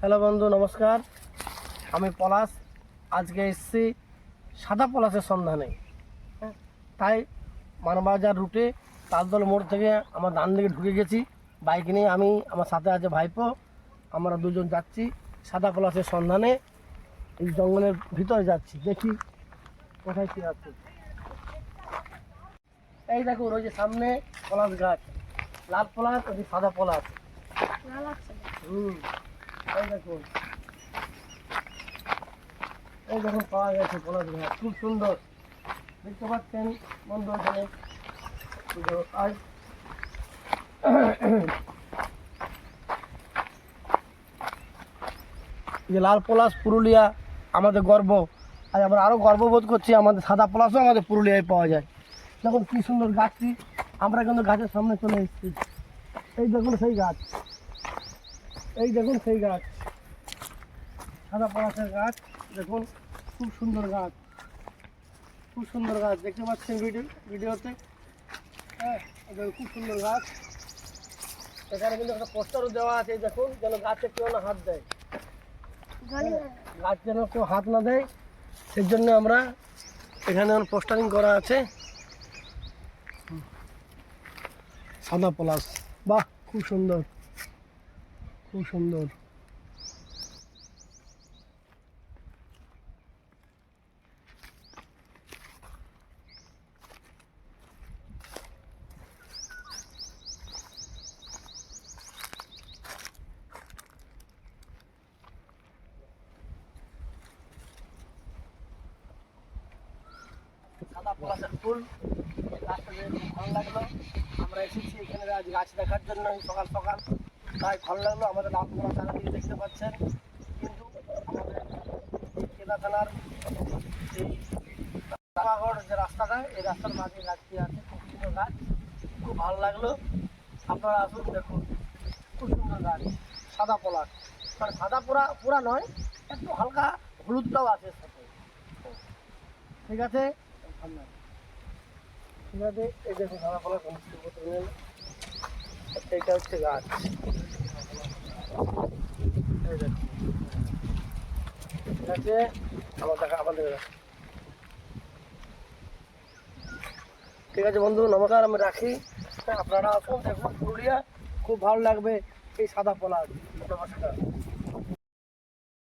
Hello বন্ধু নমস্কার। আমি পলাশ। আজকে এসছি সাদা পলাশের সন্ধানে। হ্যাঁ, তাই মানবাজার রুটে তালদল মোড় থেকে আমার ডান দিকে ঢুকে গেছি। বাইক নিয়ে আমি আমার সাথে আছে ভাইপো। আমরা দুজন যাচ্ছি সাদা পলাশের সন্ধানে। এই জঙ্গলের ভিতরে যাচ্ছি। দেখি কোথায় কী আছে। এই দেখুন ওই যে সামনে পলাশ গাছ লাল পলাশ ওই সাদা পলাশ। হুম। এই দেখুন এই পাওয়া গেছে পলাশ গাছ খুব সুন্দর। দেখতে পাচ্ছেন বন্ধু যে লাল পলাশ পুরুলিয়া, আমাদের গর্ব। আজ আমরা আরও গর্ববোধ করছি, আমাদের সাদা পলাশও আমাদের পুরুলিয়ায় পাওয়া যায়। দেখুন কী সুন্দর গাছটি। আমরা কিন্তু গাছের সামনে চলে এসেছি। এই দেখুন সেই গাছ। এই দেখুন সেই গাছ। সাদা পলাশের গাছ দেখুন খুব সুন্দর গাছ। খুব সুন্দর গাছ দেখতে পাচ্ছেন ভিডিও ভিডিওতে? হ্যাঁ খুব সুন্দর গাছ। এখানে কিন্তু একটা পোস্টারও দেওয়া আছে দেখুন যেন গাছে কেউ না হাত দেয়। গাছ যেন কেউ হাত না দেয় সেই জন্য আমরা এখানে পোস্টারিং করা আছে। সাদা পলাশ। বাহ খুব সুন্দর। খুব সুন্দর। পলাশের ফুল খুব ভালো লাগল। আমরা এসেছি এখানে আজ গাছ দেখার জন্য সকাল সকাল। তাই ভালো লাগল। আমাদের রামপুরা চারাদিকে দেখতে পাচ্ছেন। কিন্তু আমাদের কেদারখানার এই রামাগড় যে রাস্তাটা, এই রাস্তার মাঝে গাছটি আছে, খুব সুন্দর গাছ। খুব ভালো লাগল। আপনারা আসুন, দেখুন। খুব সুন্দর গাছ। সাদা পলাশ মানে সাদা পোড়া পোড়া নয়, একটু হালকা হলুদটাও আছে সাথে। ঠিক আছে? ঠিক আছে? এই দেখুন, সাদা পলাশ এইটা হচ্ছে গাছ। ঠিক আছে? আমার ঠিক আছে বন্ধু, নমস্কার, আমি রাখি। আপনারা আসুন, দেখুন পুরুলিয়া, খুব ভালো লাগবে এই সাদা পলাশ নমস্কার